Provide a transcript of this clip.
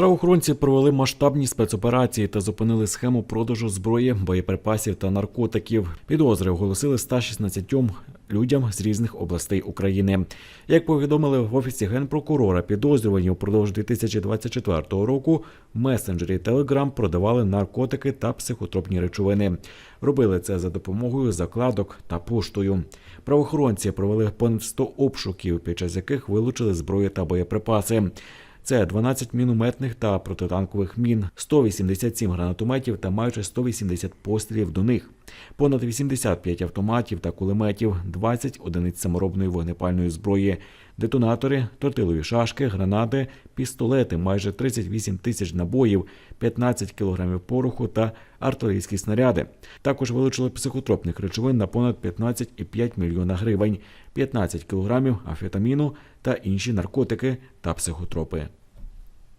Правоохоронці провели масштабні спецоперації та зупинили схему продажу зброї, боєприпасів та наркотиків. Підозри оголосили 116 людям з різних областей України. Як повідомили в офісі генпрокурора, підозрювані упродовж 2024 року в месенджері Telegram продавали наркотики та психотропні речовини. Робили це за допомогою закладок та поштою. Правоохоронці провели понад 100 обшуків, під час яких вилучили зброю та боєприпаси. Це 12 мінометних та протитанкових мін, 187 гранатометів та майже 180 пострілів до них, понад 85 автоматів та кулеметів, 20 одиниць саморобної вогнепальної зброї, детонатори, тортилові шашки, гранати, пістолети, майже 38 тисяч набоїв, 15 кілограмів пороху та артилерійські снаряди. Також вилучили психотропних речовин на понад 15,5 мільйона гривень, 15 кілограмів амфетаміну та інші наркотики та психотропи.